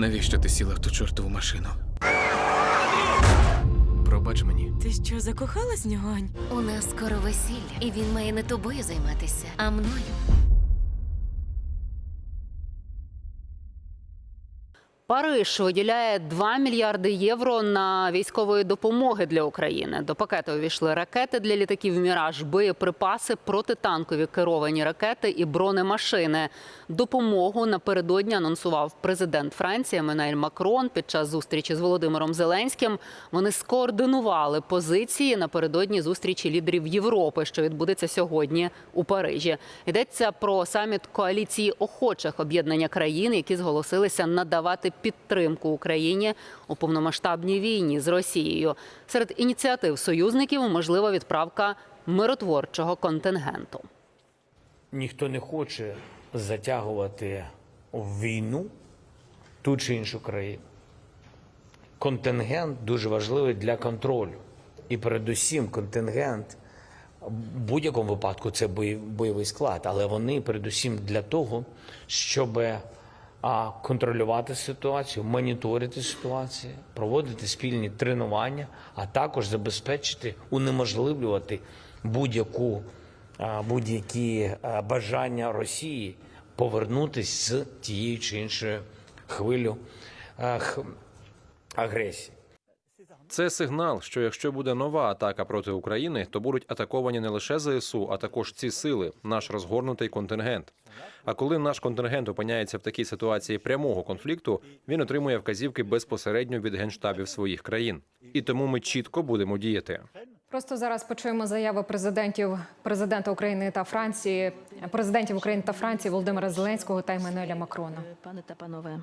Навіщо ти сіла в ту чортову машину? Пробач мені. Ти що, закохалась в нього, Ань? У нас скоро весілля, і він має не тобою займатися, а мною. Париж виділяє 2 мільярди євро на військової допомоги для України. До пакету увійшли ракети для літаків Міраж, боєприпаси, протитанкові керовані ракети і бронемашини. Допомогу напередодні анонсував президент Франції Еммануель Макрон під час зустрічі з Володимиром Зеленським. Вони скоординували позиції напередодні зустрічі лідерів Європи, що відбудеться сьогодні у Парижі. Йдеться про саміт коаліції охочих об'єднання країн, які зголосилися надавати підтримку Україні у повномасштабній війні з Росією. Серед ініціатив союзників можлива відправка миротворчого контингенту. ніхто не хоче затягувати війну ту чи іншу країну. Контингент дуже важливий для контролю. І передусім контингент в будь-якому випадку це бойовий склад, але вони передусім для того, щоб а, контролювати ситуацію, моніторити ситуацію, проводити спільні тренування, а також забезпечити, унеможливлювати будь-яку будь-які бажання Росії повернутися з тієї чи іншої хвилю агресії. Це сигнал, що якщо буде нова атака проти України, то будуть атаковані не лише ЗСУ, а також ці сили, наш розгорнутий контингент. А коли наш контингент опиняється в такій ситуації прямого конфлікту, він отримує вказівки безпосередньо від генштабів своїх країн. І тому ми чітко будемо діяти. Просто зараз почуємо заяви президентів президента України та Франції, президентів України та Франції Володимира Зеленського та Еммануеля Макрона. Пане та панове.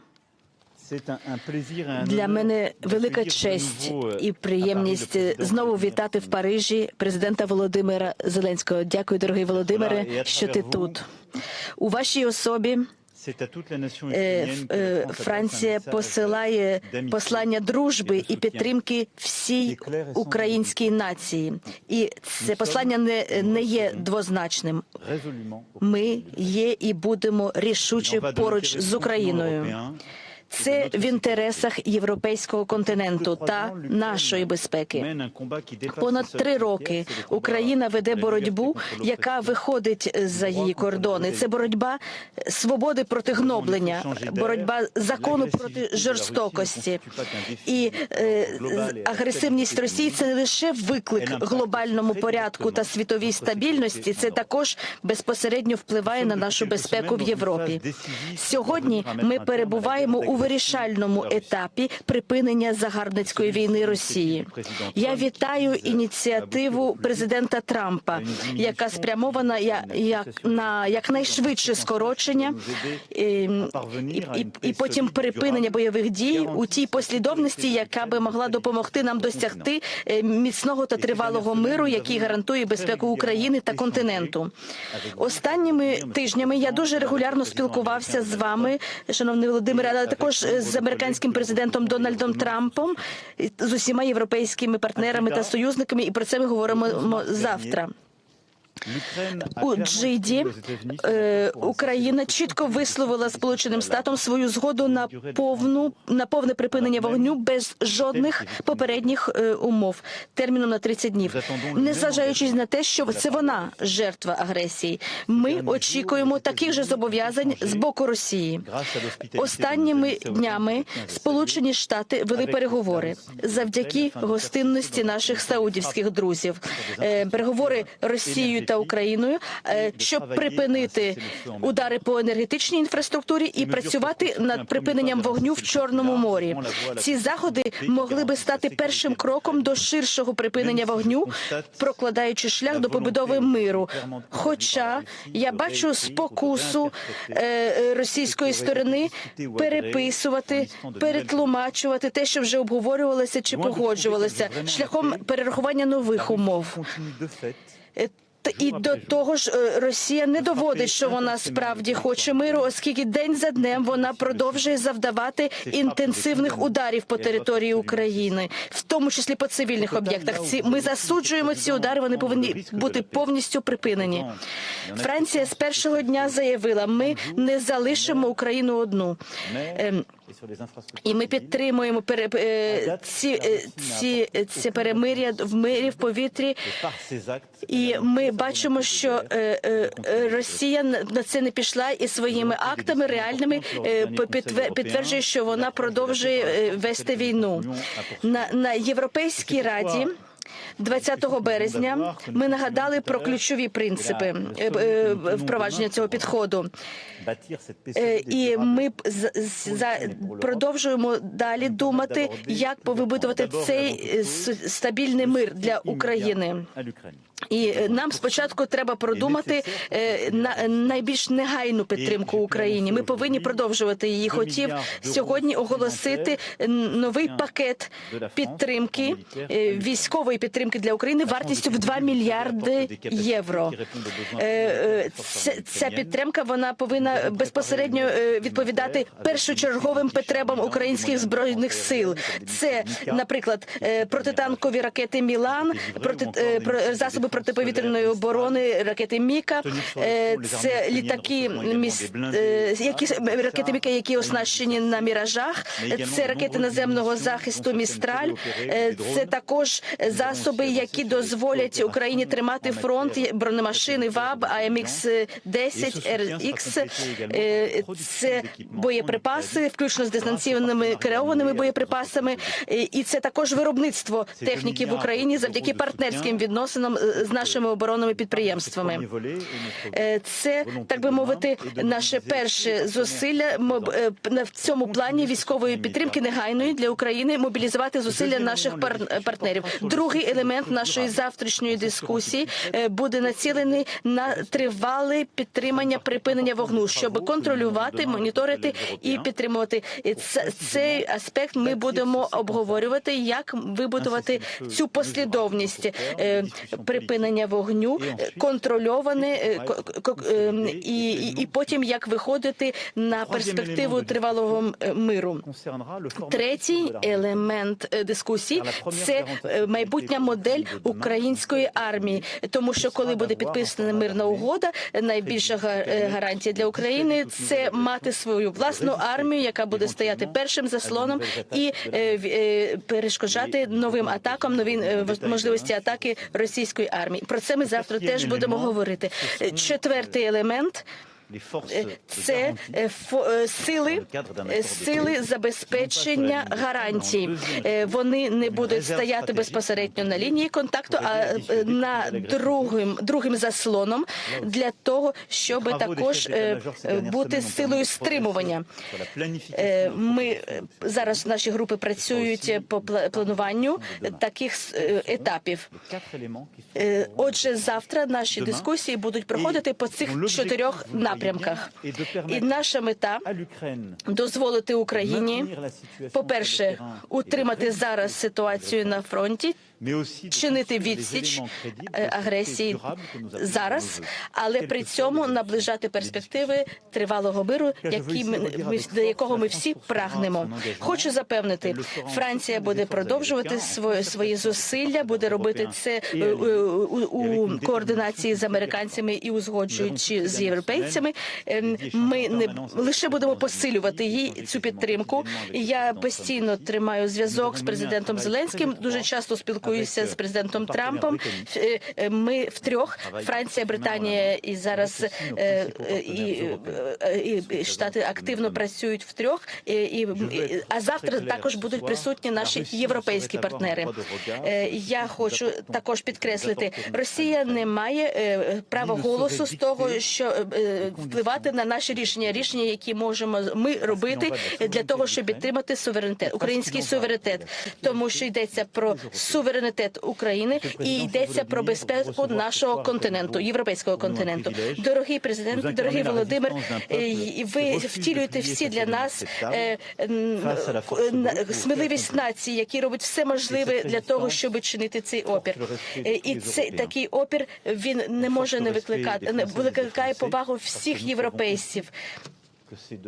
Для мене велика честь і приємність знову вітати в Парижі президента Володимира Зеленського. Дякую, дорогий Володимире, що ти тут. У вашій особі е, е, Франція посилає послання дружби і підтримки всій українській нації. І це послання не, не є двозначним. Ми є і будемо рішуче поруч з Україною. Це в інтересах європейського континенту та нашої безпеки. Понад три роки Україна веде боротьбу, яка виходить за її кордони. Це боротьба свободи проти гноблення, боротьба закону проти жорстокості. І е, агресивність Росії це не лише виклик глобальному порядку та світовій стабільності. Це також безпосередньо впливає на нашу безпеку в Європі. Сьогодні ми перебуваємо у вирішальному етапі припинення загарбницької війни Росії. Я вітаю ініціативу президента Трампа, яка спрямована як на якнайшвидше скорочення і, і, і, і потім припинення бойових дій у тій послідовності, яка би могла допомогти нам досягти е, міцного та тривалого миру, який гарантує безпеку України та континенту. Останніми тижнями я дуже регулярно спілкувався з вами, шановний Володимире, але також з американським президентом Дональдом Трампом, з усіма європейськими партнерами та союзниками, і про це ми говоримо завтра. У Джиді е, Україна чітко висловила Сполученим Штатам свою згоду на повну на повне припинення вогню без жодних попередніх е, умов терміном на 30 днів, незважаючи на те, що це вона жертва агресії. Ми очікуємо таких же зобов'язань з боку Росії. Останніми днями Сполучені Штати вели переговори завдяки гостинності наших саудівських друзів. Е, Переговори Росією та Україною, е, щоб припинити удари по енергетичній інфраструктурі і працювати над припиненням вогню в Чорному морі. Ці заходи могли би стати першим кроком до ширшого припинення вогню, прокладаючи шлях до побудови миру. Хоча я бачу спокусу е, російської сторони переписувати, перетлумачувати те, що вже обговорювалося чи погоджувалося, шляхом перерахування нових умов. І до того ж, е, Росія не доводить, що вона справді хоче миру, оскільки день за днем вона продовжує завдавати інтенсивних ударів по території України, в тому числі по цивільних об'єктах. Ці ми засуджуємо ці удари. Вони повинні бути повністю припинені. Франція з першого дня заявила: ми не залишимо Україну одну. Ем, І ми підтримуємо пере, е, ці, е, ці, е, ці перемир'я в мирі в повітрі. І ми бачимо, що е, е, е, Росія на це не пішла і своїми актами реальними е, підтверджує, що вона продовжує е, вести війну на, на європейській раді. 20 березня ми нагадали про ключові принципи е, е, впровадження цього підходу. Е, І ми продовжуємо далі думати, як повибудувати цей стабільний мир для України. І е, нам спочатку треба продумати е, на найбільш негайну підтримку Україні. Ми повинні продовжувати її. Хотів сьогодні оголосити новий пакет підтримки е, військової підтримки для України вартістю в 2 мільярди євро. Ця підтримка вона повинна безпосередньо відповідати першочерговим потребам українських збройних сил. Це, наприклад, протитанкові ракети Мілан, проти про- засоби протиповітряної оборони, ракети Міка. Е, Це літаки е, які ракети Міка, які оснащені на міражах. Це ракети наземного захисту Містраль. Е, Це також засоби, які дозволять Україні тримати фронт бронемашини ВАБ, АМХ 10 РХ. Це боєприпаси, включно з дистанційними керованими боєприпасами. І це також виробництво техніки в Україні завдяки партнерським відносинам з нашими оборонними підприємствами. Е, Це так би мовити, наше перше зусилля е, в цьому плані військової підтримки негайної для України мобілізувати зусилля наших пар- партнерів. Другий елемент нашої завтрашньої дискусії е, буде націлений на тривале підтримання припинення вогну, щоб контролювати, моніторити і підтримувати цей аспект. Ми будемо обговорювати, як вибудувати цю послідовність е, припинення вогню, е, контрольоване е, е, і, і, і потім як виходити на перспективу тривалого миру. Третій елемент дискусії це майбутня модель української армії, тому що коли буде підписана мирна угода, найбільша га- гарантія для України це мати свою власну армію, яка буде стояти першим заслоном і перешкоджати новим атакам, нові можливості атаки російської армії. Про це ми завтра теж будемо говорити. Четвертий елемент. Е, Це е, е, сили, сили забезпечення гарантій. Вони не будуть стояти безпосередньо на лінії контакту, а на другим другим заслоном для того, щоб також бути силою стримування. Ми зараз наші групи працюють по плануванню таких етапів. Отже, завтра наші дискусії будуть проходити по цих чотирьох напрямках. І наша мета дозволити Україні, по-перше, утримати зараз ситуацію на фронті, чинити відсіч е, агресії зараз, але при цьому наближати перспективи тривалого миру, які ми, до якого ми всі прагнемо. Хочу запевнити, Франція буде продовжувати свої, свої зусилля, буде робити це е, е, у, у координації з американцями і узгоджуючи з європейцями. Ем, Ми не лише будемо посилювати її цю підтримку. Я постійно тримаю зв'язок з президентом Зеленським. Дуже часто спілкуюся з президентом Трампом. Е, е, Ми втрьох Франція, Британія і зараз е, і, і, штати активно працюють втрьох. І, і, а завтра також будуть присутні наші європейські партнери. Я хочу також підкреслити, Росія не має права голосу з того, що впливати на наші рішення, рішення, які можемо ми робити для того, щоб підтримати суверенітет, український суверенітет, тому що йдеться про суверенітет України і йдеться про безпеку нашого континенту, європейського континенту. Дорогий президент, дорогий Володимир, е, ви втілюєте всі для нас е, е, сміливість нації, які роблять все можливе для того, щоб чинити цей опір. І цей такий опір він не може не викликати, не викликає повагу всіх європейців.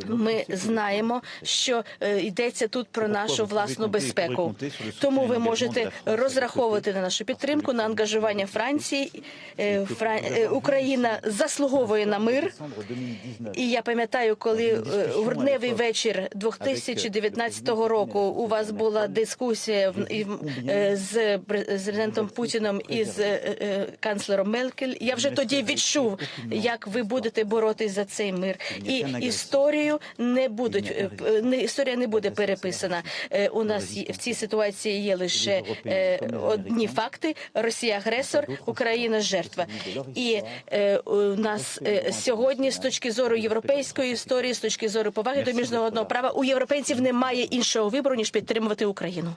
Ми знаємо, що е, йдеться тут про нашу власну безпеку. Тому ви можете розраховувати на нашу підтримку, на ангажування Франції. Е, Фран... е, Україна заслуговує на мир. І я пам'ятаю, коли у грудневий вечір 2019 року у вас була дискусія в- з президентом Путіном і з канцлером Меркель. Я вже тоді відчув, як ви будете боротись за цей мир. І історію не будуть е, не історія не буде переписана. Е, У нас в цій ситуації є лише е, одні факти: Росія агресор, Україна жертва. І е, у нас е, сьогодні, з точки зору європейської історії, з точки зору поваги до міжнародного права, у європейців немає іншого вибору ніж підтримувати Україну.